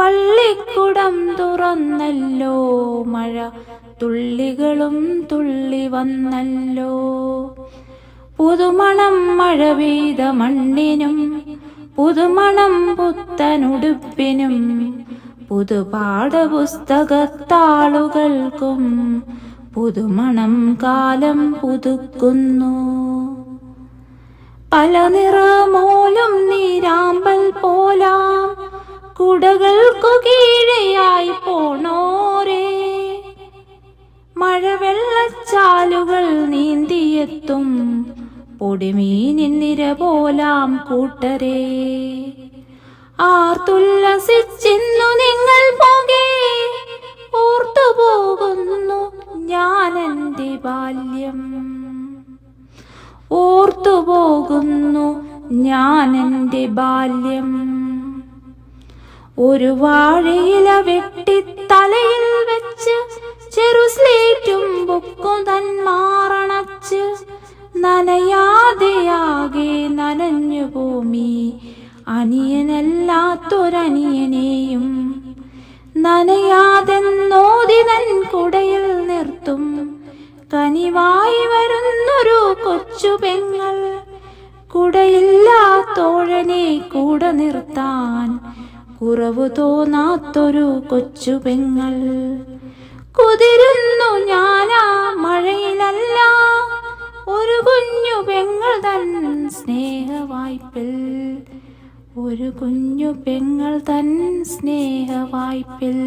പള്ളിക്കുടം തുറന്നല്ലോ. മഴ തുള്ളികളും തുള്ളി വന്നല്ലോ. പുതുമണം മഴ പെയ്ത മണ്ണിനും പുതുമണം പുത്തനുടുപ്പിനും പുതുപാഠപുസ്തകത്താളുകൾക്കും പുതുമണം കാലം പുതുക്കുന്നു. പല നിറമോലും കുടകൾക്കു കീഴെയായി പോണോരേ. മഴവെള്ളച്ചാലുകൾ നീന്തിയെത്തും പൊടിമീനിൻ നിര പോലാം കൂട്ടരേ. ആർത്തുല്ലസിച്ചിന്നു നിങ്ങൾ പോകേ ഓർത്തു പോകുന്നു എന്റെ ബാല്യം. ഓർത്തു പോകുന്നു എന്റെ ബാല്യം. ഒരു വാഴയില വെട്ടി തലയിൽ വെച്ച് ചെറു സ്ലേറ്റും ബുക്കും തന്മാറണച്ച് നനയാതെയാകെ നനഞ്ഞു ഭൂമി. അനിയനല്ലാത്തൊരനിയനെയും നനയാതെന്നോതി നൻ കുടയിൽ നിർത്തും. കനിവായി വരുന്നൊരു കൊച്ചു പെങ്ങൾ കുടയില്ലാത്തോഴനെ കൂടെ നിർത്താൻ കുറവ് തോന്നാത്തൊരു കൊച്ചു പെങ്ങൾ. കുതിരുന്നു ഞാനാ മഴയിലല്ല ഒരു കുഞ്ഞു പെങ്ങൾ തൻ സ്നേഹവായ്പിൽ. ഒരു കുഞ്ഞു പെങ്ങൾ തൻ സ്നേഹവായ്പിൽ.